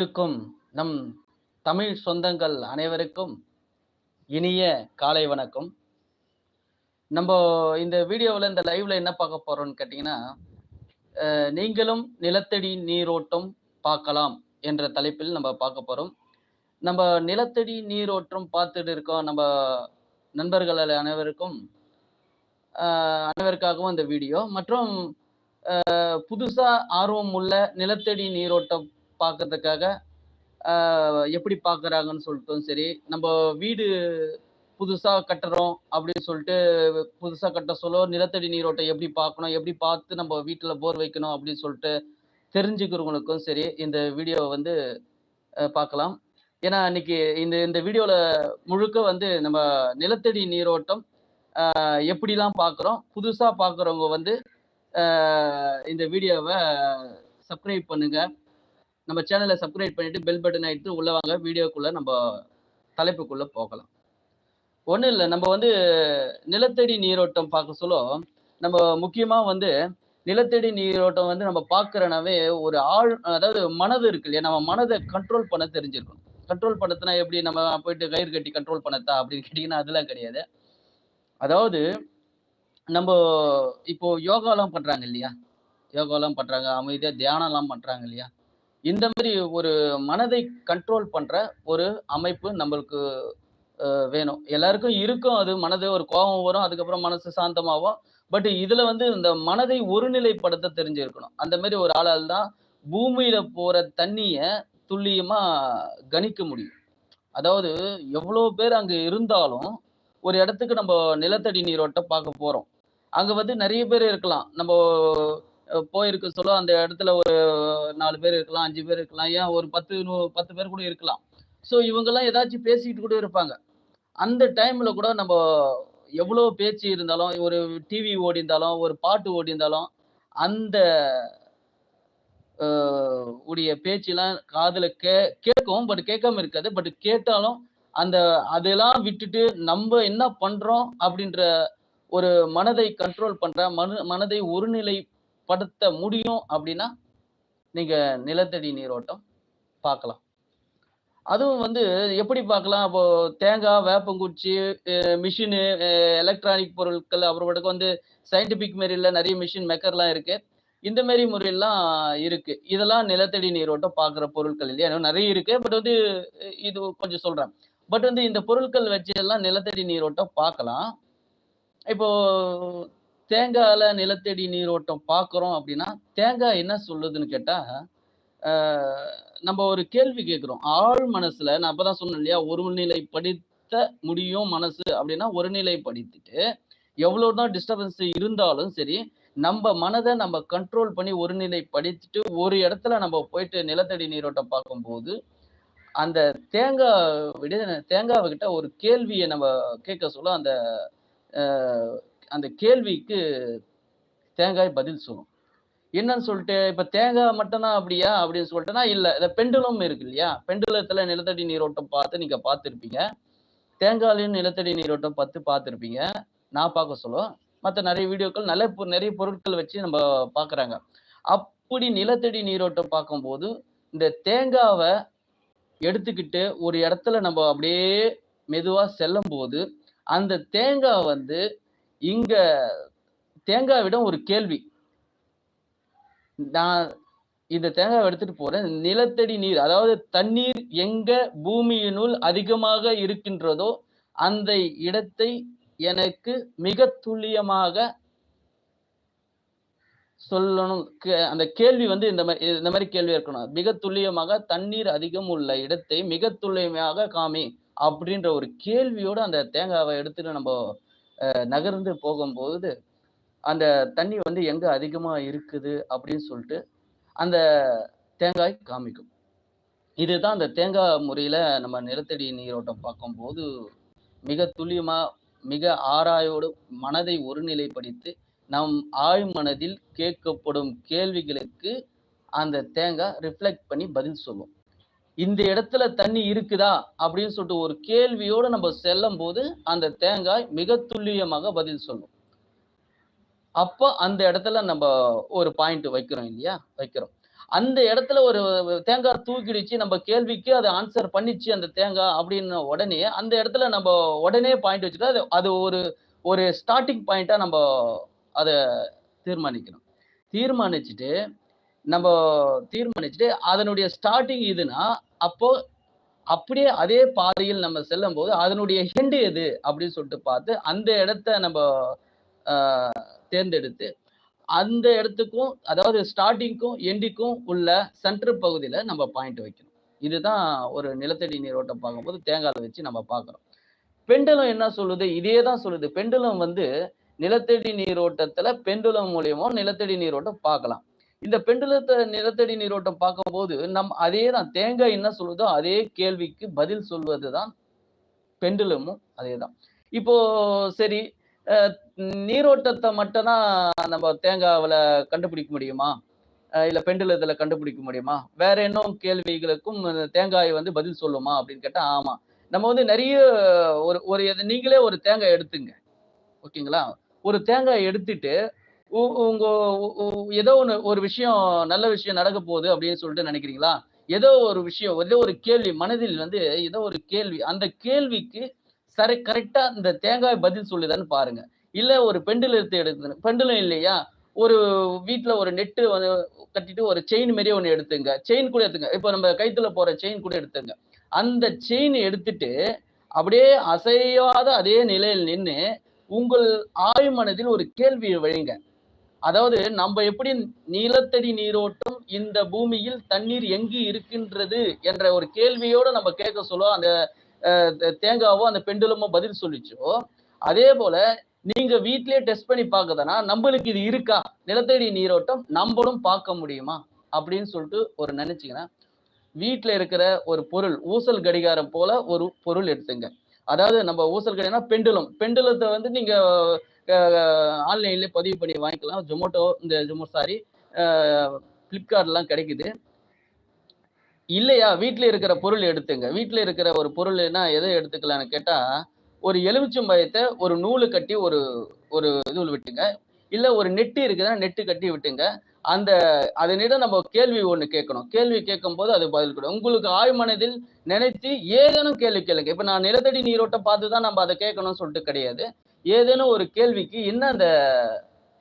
இருக்கும் நம் தமிழ் சொந்தங்கள் அனைவருக்கும் இனிய காலை வணக்கம். நம்ம இந்த வீடியோவில் இந்த லைவ்ல என்ன பார்க்க போறோம்னு கேட்டிங்கன்னா நீங்களும் நிலத்தடி நீரோட்டம் பார்க்கலாம் என்ற தலைப்பில் நம்ம பார்க்க போறோம். நம்ம நிலத்தடி நீரோட்டம் பார்த்துட்டு இருக்கோம் நம்ம நண்பர்கள் அனைவருக்கும் அனைவருக்காகவும் இந்த வீடியோ. மற்றும் புதுசாக புதுசா ஆர்வம் உள்ள நிலத்தடி நீரோட்டம் பார்க்கறதுக்காக எப்படி பார்க்குறாங்கன்னு சொல்லிட்டும் சரி. நம்ம வீடு புதுசாக கட்டுறோம் அப்படின்னு சொல்லிட்டு புதுசாக கட்ட சொல்ல நிலத்தடி நீரோட்டம் எப்படி பார்க்கணும் எப்படி பார்த்து நம்ம வீட்டில் போர் வைக்கணும் அப்படின்னு சொல்லிட்டு தெரிஞ்சுக்கிறவங்களுக்கும் சரி இந்த வீடியோவை வந்து பார்க்கலாம். ஏன்னா இன்னைக்கு இந்த இந்த வீடியோவில் முழுக்க வந்து நம்ம நிலத்தடி நீரோட்டம் எப்படிலாம் பார்க்குறோம் புதுசாக பார்க்குறவங்க வந்து இந்த வீடியோவை சப்ஸ்கிரைப் பண்ணுங்கள் நம்ம சேனலை சப்ஸ்கிரைப் பண்ணிட்டு பெல் பட்டன் ஆகிட்டு உள்ள வாங்க. வீடியோக்குள்ள நம்ம தலைப்புக்குள்ள போகலாம். ஒன்றும் இல்லை நம்ம வந்து நிலத்தடி நீரோட்டம் பார்க்க சொல்ல நம்ம முக்கியமாக வந்து நிலத்தடி நீரோட்டம் வந்து நம்ம பார்க்குறனாவே ஒரு ஆள் அதாவது மனது இருக்கு இல்லையா? நம்ம மனதை கண்ட்ரோல் பண்ண தெரிஞ்சிருக்கணும். கண்ட்ரோல் பண்ணத்துனா எப்படி நம்ம போயிட்டு கயிறு கட்டி கண்ட்ரோல் பண்ணத்தா அப்படின்னு கேட்டிங்கன்னா அதெல்லாம் கிடையாது. அதாவது நம்ம இப்போ யோகாலாம் பண்ணுறாங்க இல்லையா? யோகாலாம் பண்ணுறாங்க அமைதியாக தியானம்லாம் பண்ணுறாங்க இல்லையா? இந்த மாதிரி ஒரு மனதை கண்ட்ரோல் பண்ற ஒரு அமைப்பு நம்மளுக்கு வேணும். எல்லாருக்கும் இருக்கும் அது. மனது ஒரு கோபம் வரும் அதுக்கப்புறம் மனசு சாந்தமாகும். பட் இதுல வந்து இந்த மனதை ஒருநிலைப்படுத்த தெரிஞ்சிருக்கணும். அந்த மாதிரி ஒரு ஆளால் தான் பூமியில போற தண்ணிய துல்லியமா கணிக்க முடியும். அதாவது எவ்வளோ பேர் அங்க இருந்தாலும் ஒரு இடத்துக்கு நம்ம நிலத்தடி நீரோட்டம் பார்க்க போறோம். அங்க வந்து நிறைய பேர் இருக்கலாம். நம்ம போயிருக்க. சொல்ல அந்த இடத்துல ஒரு நாலு பேர் இருக்கலாம் அஞ்சு பேர் இருக்கலாம் ஏன் ஒரு பத்து பத்து பேர் கூட இருக்கலாம். ஸோ இவங்கெல்லாம் ஏதாச்சும் பேசிக்கிட்டு கூட இருப்பாங்க. அந்த டைம்ல கூட நம்ம எவ்வளோ பேச்சு இருந்தாலும் ஒரு டிவி ஓடி இருந்தாலும் ஒரு பாட்டு ஓடி இருந்தாலும் அந்த உடைய பேச்செல்லாம் காதில் கே கேட்கவும் பட் கேட்காம இருக்காது. பட் கேட்டாலும் அந்த அதெல்லாம் விட்டுட்டு நம்ம என்ன பண்றோம் அப்படின்ற ஒரு மனதை கண்ட்ரோல் பண்ற மன மனதை ஒருநிலை படுத்த முடியும் அப்படின்னா நீங்க நிலத்தடி நீரோட்டம் பார்க்கலாம். அதுவும் வந்து எப்படி பார்க்கலாம்? அப்போ தேங்காய் வேப்பங்குச்சி மிஷினு எலக்ட்ரானிக் பொருட்கள் அப்புறமேட்டுக்கு வந்து சயின்டிபிக் மாரியில் நிறைய மிஷின் மெக்கர்லாம் இருக்கு. இந்த மாரி முறையெல்லாம் இருக்கு. இதெல்லாம் நிலத்தடி நீரோட்டம் பார்க்குற பொருட்கள் இல்லையா? நிறைய இருக்கு. பட் வந்து இது கொஞ்சம் சொல்றேன். பட் வந்து இந்த பொருட்கள் வச்சு எல்லாம் நிலத்தடி நீரோட்டம் பார்க்கலாம். இப்போ தேங்காயில நிலத்தடி நீரோட்டம் பார்க்குறோம் அப்படின்னா தேங்காய் என்ன சொல்லுதுன்னு கேட்டா நம்ம ஒரு கேள்வி கேட்குறோம். ஆழ் மனசுல நான் அப்பதான் சொன்னேன் இல்லையா ஒருநிலைப்படுத்த முடியும் மனசு அப்படின்னா ஒருநிலைப்படுத்திட்டு எவ்வளவுதான் டிஸ்டர்பன்ஸ் இருந்தாலும் சரி நம்ம மனதை நம்ம கண்ட்ரோல் பண்ணி ஒருநிலைப்படுத்திட்டு ஒரு இடத்துல நம்ம போயிட்டு நிலத்தடி நீரோட்டம் பார்க்கும்போது அந்த தேங்காய் விட தேங்காவை கிட்ட ஒரு கேள்வியை நம்ம கேட்க சொல்ல அந்த அந்த கேள்விக்கு தேங்காய் பதில் சொல்லும். என்னன்னு சொல்லிட்டு இப்ப தேங்காய் மட்டும்தான் அப்படியா? அப்படின்னு சொல்லிட்டுனா இல்ல. இந்த பெண்டுலம் இருக்கு இல்லையா? பெண்டுலத்துல நிலத்தடி நீரோட்டம் பார்த்து நீங்க பார்த்துருப்பீங்க. தேங்காயிலையும் நிலத்தடி நீரோட்டம் பார்த்து பார்த்துருப்பீங்க. நான் பார்க்க சொல்லுவோம் மற்ற நிறைய வீடியோக்கள் நல்ல பொ- நிறைய பொருட்கள் வச்சு நம்ம பார்க்குறாங்க. அப்படி நிலத்தடி நீரோட்டம் பார்க்கும்போது இந்த தேங்காவை எடுத்துக்கிட்டு ஒரு இடத்துல நம்ம அப்படியே மெதுவாக செல்லும் போது அந்த தேங்காய் வந்து இங்க தேங்காவிடம் ஒரு கேள்வி. நான் இந்த தேங்காவை எடுத்துட்டு போறேன். நிலத்தடி நீர் அதாவது தண்ணீர் எங்க பூமியினுள் அதிகமாக இருக்கின்றதோ அந்த இடத்தை எனக்கு மிக துல்லியமாக சொல்லணும். கே- அந்த கேள்வி வந்து இந்த மாதிரி இந்த மாதிரி கேள்வி இருக்கணும். மிக துல்லியமாக தண்ணீர் அதிகம் உள்ள இடத்தை மிக துல்லியமாக காமி அப்படின்ற ஒரு கேள்வியோட அந்த தேங்காவை எடுத்துட்டு நம்ம நகர்ந்து போகும்போது அந்த தண்ணி வந்து எங்க அதிகமா இருக்குது அப்படின்னு சொல்லிட்டு அந்த தேங்காய் காமிக்கும். இதுதான் அந்த தேங்காய் முறையில நம்ம நிலத்தடி நீரோட்டம் பார்க்கும்போது மிக துல்லியமா மிக ஆராயோடு மனதை ஒருநிலைப்படுத்தி நம் ஆழ் மனதில் கேட்கப்படும் கேள்விகளுக்கு அந்த தேங்காய் ரிஃப்ளெக்ட் பண்ணி பதில் சொல்லும். இந்த இடத்துல தண்ணி இருக்குதா அப்படின்னு சொல்லிட்டு ஒரு கேள்வியோடு நம்ம செல்லும் போது அந்த தேங்காய் மிக துல்லியமாக பதில் சொல்லும். அப்போ அந்த இடத்துல நம்ம ஒரு பாயிண்ட் வைக்கிறோம் இல்லையா? வைக்கிறோம். அந்த இடத்துல ஒரு தேங்காய் தூக்கிடுச்சு நம்ம கேள்விக்கு அது ஆன்சர் பண்ணிச்சு அந்த தேங்காய் அப்படின்ன உடனே அந்த இடத்துல நம்ம உடனே பாயிண்ட் வச்சுட்டு அது அது ஒரு ஒரு ஸ்டார்டிங் பாயிண்டா நம்ம அதை தீர்மானிக்கணும். தீர்மானிச்சுட்டு நம்ம தீர்மானிச்சுட்டு அதனுடைய ஸ்டார்டிங் இதுனா அப்போ அப்படியே அதே பாதையில் நம்ம செல்லும் போது அதனுடைய ஹெண்டு எது அப்படின்னு சொல்லிட்டு பார்த்து அந்த இடத்த நம்ம தேர்ந்தெடுத்து அந்த இடத்துக்கும் அதாவது ஸ்டார்டிங்க்கும் எண்டிக்கும் உள்ள சென்டர் பகுதியில் நம்ம பாயிண்ட் வைக்கணும். இதுதான் ஒரு நிலத்தடி நீரோட்டம் பார்க்கும்போது தேங்காய் வச்சு நம்ம பார்க்குறோம். பெண்டலம் என்ன சொல்லுது? இதே தான் சொல்லுது. பெண்டலம் வந்து நிலத்தடி நீரோட்டத்தில் பெண்டுலம் மூலியமோ நிலத்தடி நீரோட்டம் பார்க்கலாம். இந்த பெண்டுலத்தை நிலத்தடி நீரோட்டம் பார்க்கும்போது நம் அதே தான் தேங்காய் என்ன சொல்லுதோ அதே கேள்விக்கு பதில் சொல்வது தான் பெண்டுலமும் அதே தான் இப்போ சரி நீரோட்டத்தை மட்டும் தான் நம்ம தேங்காவில் கண்டுபிடிக்க முடியுமா? இல்லை பெண்டுலத்தில் கண்டுபிடிக்க முடியுமா? வேற இன்னும் கேள்விகளுக்கும் தேங்காய் வந்து பதில் சொல்லுமா அப்படின்னு கேட்டால் ஆமாம் நம்ம வந்து நிறைய ஒரு ஒரு நீங்களே ஒரு தேங்காய் எடுத்துங்க. ஓகேங்களா? ஒரு தேங்காய் எடுத்துட்டு உங்க உ- ஏதோ ஒன்று ஒரு விஷயம் நல்ல விஷயம் நடக்க போகுது அப்படின்னு சொல்லிட்டு நினைக்கிறீங்களா? ஏதோ ஒரு விஷயம் ஏதோ ஒரு கேள்வி மனதில் வந்து ஏதோ ஒரு கேள்வி அந்த கேள்விக்கு சரி கரெக்டா இந்த தேங்காய் பதில் சொல்லுதான்னு பாருங்க. இல்ல ஒரு பெண்டில் எடுத்து எடுத்து பெண்டிலும் இல்லையா? ஒரு வீட்டுல ஒரு நெட்டு வந்து கட்டிட்டு ஒரு செயின் மாரியே ஒன்று எடுத்துங்க. செயின் கூட எடுத்துங்க. இப்போ நம்ம கைத்துல போற செயின் கூட எடுத்துங்க. அந்த செயின் எடுத்துட்டு அப்படியே அசையாத அதே நிலையில் நின்று உங்கள் ஆழ்மனதில் ஒரு கேள்வியை வைங்க அதாவது நம்ம எப்படி நிலத்தடி நீரோட்டம் இந்த பூமியில் தண்ணீர் எங்கு இருக்கின்றது என்ற ஒரு கேள்வியோட நம்ம கேட்க சொல்ல அந்த அஹ், தேங்காவோ அந்த பெண்டுலமோ பதில் சொல்லிச்சோ. அதே போல நீங்க வீட்லயே டெஸ்ட் பண்ணி பார்க்கறதுனா நம்மளுக்கு இது இருக்கா? நிலத்தடி நீரோட்டம் நம்மளும் பார்க்க முடியுமா? அப்படின்னு சொல்லிட்டு ஒரு நினைச்சீங்கன்னா வீட்ல இருக்கிற ஒரு பொருள் ஊசல் கடிகாரம் போல ஒரு பொருள் எடுத்துங்க. அதாவது நம்ம ஊசல் கடிகாரம் பெண்டுலம். பெண்டுலத்தை வந்து நீங்க ஆன்லைன்லேயே பதிவு பண்ணி வாங்கிக்கலாம். ஜொமேட்டோ இந்த ஜொமோ சாரி ஃப்ளிப்கார்ட்லாம் கிடைக்குது. இல்லையா? வீட்டில் இருக்கிற பொருள் எடுத்துங்க. வீட்டில் இருக்கிற ஒரு பொருள்னா எதை எடுத்துக்கலாம்னு கேட்டால் ஒரு எலுமிச்சம்பயத்தை ஒரு நூலு கட்டி ஒரு ஒரு இது விட்டுங்க. இல்லை ஒரு நெட்டு இருக்குதுன்னா நெட்டு கட்டி விட்டுங்க. அந்த அதனிடம் நம்ம கேள்வி ஒன்று கேட்கணும். கேள்வி கேட்கும் போது அது பதில் கொடுக்கும் உங்களுக்கு ஆழ்மனதில் நினைத்து ஏதேனும் கேள்வி கேளுங்க. இப்போ நான் நிலத்தடி நீரோட்டம் பார்த்து தான் நம்ம அதை கேட்கணும்னு சொல்லிட்டு கிடையாது. ஏதேனும் ஒரு கேள்விக்கு என்ன அந்த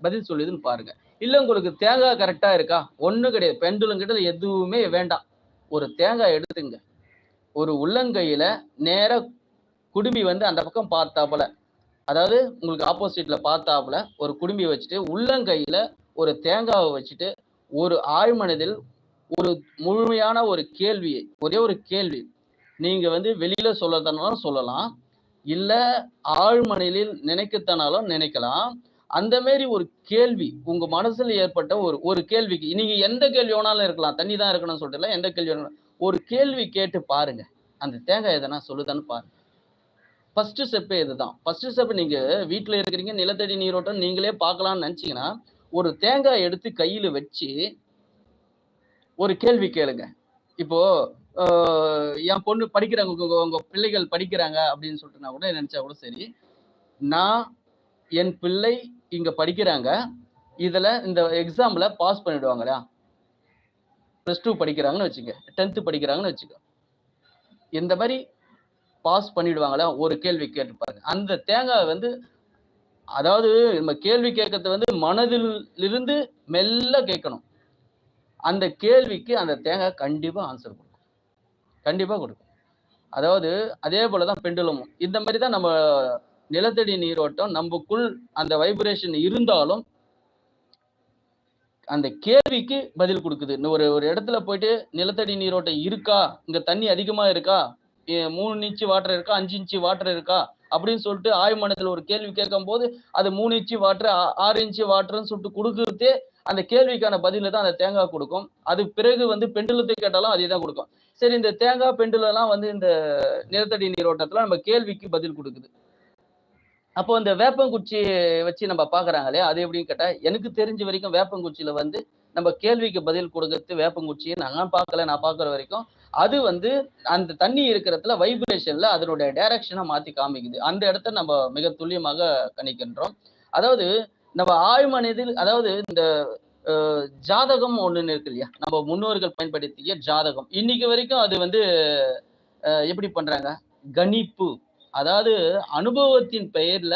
பதில் சொல்லுதுன்னு பாருங்க. இல்லை உங்களுக்கு தேங்காய் கரெக்டாக இருக்கா? ஒன்றும் கிடையாது. பெண்டுலும் கிட்ட எதுவுமே வேண்டாம். ஒரு தேங்காய் எடுத்துங்க. ஒரு உள்ளங்கையில் நேராக குடுமி வந்து அந்த பக்கம் பார்த்தாப்புல. அதாவது உங்களுக்கு ஆப்போசிட்டில் பார்த்தாப்புல ஒரு குடுமி வச்சுட்டு உள்ளங்கையில் ஒரு தேங்காவை வச்சுட்டு ஒரு ஆழ்மனதில் ஒரு முழுமையான ஒரு கேள்வியை ஒரே ஒரு கேள்வி. நீங்கள் வந்து வெளியில் சொல்லத்தனாலும் சொல்லலாம். இல்ல ஆழ்மனையில் நினைக்கத்தனாலும் நினைக்கலாம். அந்த மாதிரி ஒரு கேள்வி உங்க மனசுல ஏற்பட்ட ஒரு ஒரு கேள்விக்கு நீங்க எந்த கேள்வி வேணாலும் இருக்கலாம் தண்ணி தான் இருக்கணும்னு சொல்லிட்டு எந்த கேள்வி வேணாலும். ஒரு கேள்வி கேட்டு பாருங்க. அந்த தேங்காய் எதனா சொல்லுதான்னு பாருங்க. ஃபர்ஸ்ட் ஸ்டெப்பே இதுதான். ஃபர்ஸ்ட் ஸ்டெப் நீங்க வீட்டில் இருக்கிறீங்க நிலத்தடி நீரோட்டம் நீங்களே பார்க்கலாம்னு நினைச்சீங்கன்னா ஒரு தேங்காய் எடுத்து கையில வச்சு ஒரு கேள்வி கேளுங்க. இப்போ என் பொண்ணு படிக்கிறாங்க உங்க உங்க பிள்ளைகள் படிக்கிறாங்க அப்படின்னு சொல்லிட்டு நான் கூட நினைச்சா கூட சரி. நான் என் பிள்ளை இங்க படிக்கிறாங்க. இதுல இந்த எக்ஸாம்ல பாஸ் பண்ணிடுவாங்களா ப்ளஸ் டூ படிக்கிறாங்கன்னு வச்சுக்க. டென்த்து படிக்கிறாங்கன்னு வச்சுக்க. இந்த மாதிரி பாஸ் பண்ணிடுவாங்களா? ஒரு கேள்வி கேட்டுப்பாருங்க அந்த தேங்காய் வந்து அதாவது நம்ம கேள்வி கேட்கறது வந்து மனதில் இருந்து மெல்ல கேட்கணும். அந்த கேள்விக்கு அந்த தேங்காய் கண்டிப்பா ஆன்சர் கொடுக்கும். கண்டிப்பாக கொடுக்கும். அதாவது அதே போலதான் பெண்டுலமும். இந்த மாதிரி தான் நம்ம நிலத்தடி நீரோட்டம் நமக்குள் அந்த வைப்ரேஷன் இருந்தாலும் அந்த கேள்விக்கு பதில் கொடுக்குது. இன்னும் ஒரு ஒரு இடத்துல போயிட்டு நிலத்தடி நீரோட்டம் இருக்கா? இங்க தண்ணி அதிகமா இருக்கா? ஏ, மூணு இன்ச்சு வாட்டர் இருக்கா? அஞ்சு இன்ச்சு வாட்டர் இருக்கா? அப்படின்னு சொல்லிட்டு ஆய்மனத்தில் ஒரு கேள்வி கேட்கும் போது அது மூணு இன்ச்சு வாட்டர் ஆறு இன்ச்சு வாட்டர்னு சொல்லிட்டு கொடுக்குறதே அந்த கேள்விக்கான பதில தான் அந்த தேங்காய் கொடுக்கும். அது பிறகு வந்து பெண்டுலத்தை கேட்டாலும் அதே தான் கொடுக்கும். சரி இந்த தேங்காய் பெண்டுலெல்லாம் வந்து இந்த நிலத்தடி நீரோட்டத்துல நம்ம கேள்விக்கு பதில் கொடுக்குது. அப்போ இந்த வேப்பங்குச்சி வச்சு நம்ம பாக்குறாங்களே அது எப்படின்னு கேட்டா எனக்கு தெரிஞ்ச வரைக்கும் வேப்பங்குச்சியில வந்து நம்ம கேள்விக்கு பதில் கொடுக்கறது வேப்பங்குச்சியை நான் பார்க்கல நான் பார்க்குற வரைக்கும் அது வந்து அந்த தண்ணி இருக்கிறதுல வைப்ரேஷன்ல அதனுடைய டைரக்ஷனை மாத்தி காமிக்குது. அந்த இடத்த நம்ம மிக துல்லியமாக கணிக்கின்றோம். அதாவது நம்ம ஆழ்மனதில் அதாவது இந்த ஜாதகம் ஒன்று இருக்கு இல்லையா? நம்ம முன்னோர்கள் பயன்படுத்திய ஜாதகம். இன்னைக்கு வரைக்கும் அது வந்து எப்படி பண்றாங்க? கணிப்பு. அதாவது அனுபவத்தின் பெயர்ல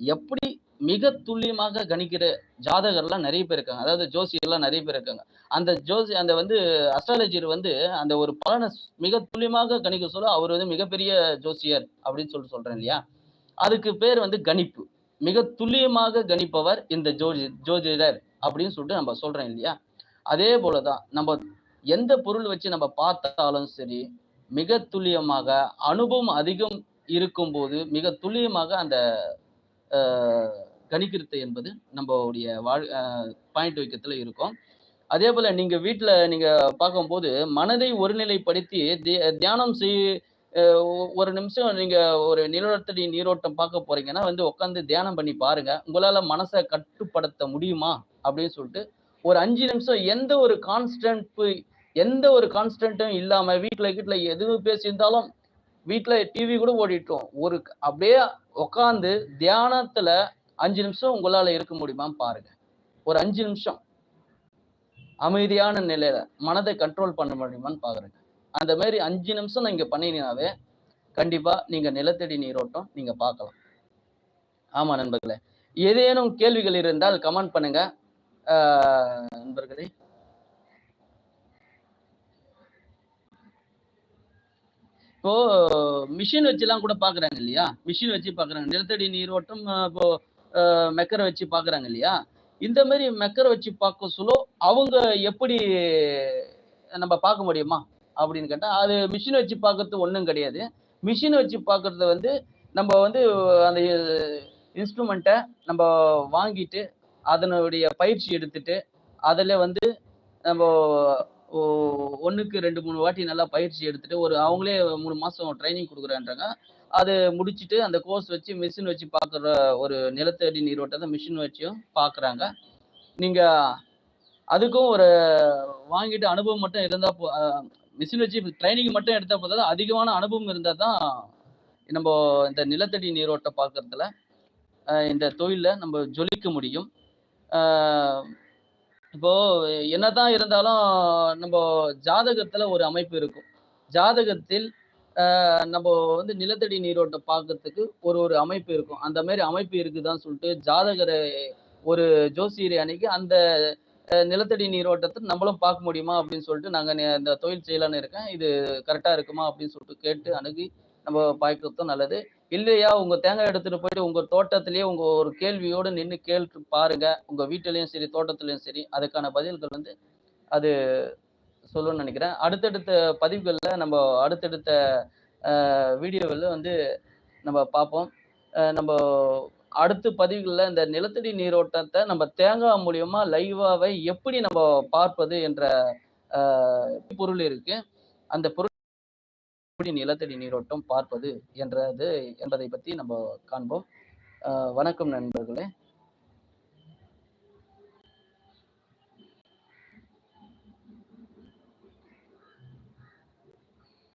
எப்படி மிக துல்லியமாக கணிக்கிற ஜாதகர்லாம் நிறைய பேர் இருக்காங்க. அதாவது ஜோசியர்லாம் நிறைய பேர் இருக்காங்க. அந்த ஜோசி அந்த வந்து அஸ்ட்ராலஜர் வந்து அந்த ஒரு பலனை மிக துல்லியமாக கணிக்க சொல்ல அவர் வந்து மிகப்பெரிய ஜோசியர் அப்படின்னு சொல்லிட்டு சொல்றேன் இல்லையா? அதுக்கு பேர் வந்து கணிப்பு. மிக துல்லியமாக கணிப்பவர் இந்த ஜோதி ஜோதிடர் அப்படின்னு சொல்லிட்டு நம்ம சொல்றோம் இல்லையா? அதே போலதான் நம்ம எந்த பொருள் வச்சு நம்ம பார்த்தாலும் சரி மிக துல்லியமாக அனுபவம் அதிகம் இருக்கும்போது மிக துல்லியமாக அந்த கணிக்கிறது என்பது நம்மளுடைய வாழ் பாயிண்ட் வைக்கத்துல இருக்கும். அதே போல நீங்க வீட்டுல நீங்க பார்க்கும்போது மனதை ஒருநிலைப்படுத்தி தியானம் செய் ஒரு நிமிஷம் நீங்க ஒரு நிலத்தடி நீரோட்டம் பார்க்க போறீங்கன்னா வந்து உட்காந்து தியானம் பண்ணி பாருங்க. உங்களால மனசை கட்டுப்படுத்த முடியுமா? அப்படின்னு சொல்லிட்டு ஒரு அஞ்சு நிமிஷம் எந்த ஒரு கான்ஸ்டன்ட் எந்த ஒரு கான்ஸ்டன்ட்டும் இல்லாம வீட்டுல வீட்டுல எதுவும் பேசியிருந்தாலும் வீட்டுல டிவி கூட ஓடிட்டோம். ஒரு அப்படியே உட்காந்து தியானத்துல அஞ்சு நிமிஷம் உங்களால இருக்க முடியுமான்னு பாருங்க. ஒரு அஞ்சு நிமிஷம். அமைதியான நிலையில மனதை கண்ட்ரோல் பண்ண முடியுமான்னு பாக்குறேன் அந்த மாதிரி அஞ்சு நிமிஷம் நீங்க பண்ணினீங்கனாவே கண்டிப்பா நீங்க நிலத்தடி நீரோட்டம் நீங்க பார்க்கலாம். ஆமா நண்பர்களே. ஏதேனும் கேள்விகள் இருந்தால் கமெண்ட் பண்ணுங்க. நண்பர்களே. இப்போ மிஷின் வச்சுலாம் கூட பாக்குறாங்க இல்லையா? மிஷின் வச்சு பாக்குறாங்க நிலத்தடி நீரோட்டம் இப்போ மெக்கரை வச்சு பாக்குறாங்க இல்லையா? இந்த மாதிரி மெக்கரை வச்சு பார்க்க சொல்ல அவங்க எப்படி நம்ம பார்க்க முடியுமா? அப்படின்னு கேட்டால் அது மிஷின் வச்சு பார்க்கறது ஒன்றும் கிடையாது. மிஷின் வச்சு பார்க்கறது வந்து நம்ம வந்து அந்த இன்ஸ்ட்ருமெண்ட்டை நம்ம வாங்கிட்டு அதனுடைய பயிற்சி எடுத்துட்டு அதில் வந்து நம்ம ஒன்றுக்கு ரெண்டு மூணு வாட்டி நல்லா பயிற்சி எடுத்துட்டு ஒரு அவங்களே மூணு மாதம் ட்ரைனிங் கொடுக்குறேன்றாங்க. அது முடிச்சுட்டு அந்த கோர்ஸ் வச்சு மிஷின் வச்சு பார்க்குற ஒரு நிலத்தடி நீரோட்டத்தை மிஷின் வச்சும் பார்க்குறாங்க நீங்கள் அதுக்கும் ஒரு வாங்கிட்டு அனுபவம் மட்டும் இருந்தால் போ மிஷின் வச்சு ட்ரைனிங் மட்டும் எடுத்தால் போதாது. அதிகமான அனுபவம் இருந்தால் தான் நம்ம இந்த நிலத்தடி நீரோட்டம் பார்க்கறதுல இந்த தொழிலில் நம்ம ஜொலிக்க முடியும். இப்போ என்னதான் இருந்தாலும் நம்ம ஜாதகத்தில் ஒரு அமைப்பு இருக்கும். ஜாதகத்தில் நம்ம வந்து நிலத்தடி நீரோட்டம் பார்க்கறதுக்கு ஒரு ஒரு அமைப்பு இருக்கும். அந்த மாதிரி அமைப்பு இருக்குதான்னு சொல்லிட்டு ஜாதகரை ஒரு ஜோசியரை அன்னைக்கு அந்த நிலத்தடி நீரோட்டத்தை நம்மளும் பார்க்க முடியுமா அப்படின்னு சொல்லிட்டு நாங்கள் நே- இந்த தொழில் செய்யலான்னு இருக்கேன். இது கரெக்டாக இருக்குமா அப்படின்னு சொல்லிட்டு கேட்டு அணுகி நம்ம பார்க்கறதும் நல்லது. இல்லையா உங்கள் தேங்காய் எடுத்துகிட்டு போயிட்டு உங்கள் தோட்டத்திலேயே உங்கள் ஒரு கேள்வியோடு நின்று கேட்டு பாருங்க. உங்கள் வீட்டிலையும் சரி தோட்டத்துலேயும் சரி அதுக்கான பதில்கள் வந்து அது சொல்லணும்னு நினைக்கிறேன். அடுத்தடுத்த பதிவுகளில் நம்ம அடுத்தடுத்த வீடியோவில் வந்து நம்ம பார்ப்போம். நம்ம அடுத்து பதிவுகளில் இந்த நிலத்தடி நீரோட்டத்தை நம்ம தேங்காய் மூலியமா லைவாவை எப்படி நம்ம பார்ப்பது என்ற பொருள் இருக்கு. அந்த பொருள் எப்படி நிலத்தடி நீரோட்டம் பார்ப்பது என்றது என்பதை பற்றி நம்ம காண்போம். வணக்கம் நண்பர்களே.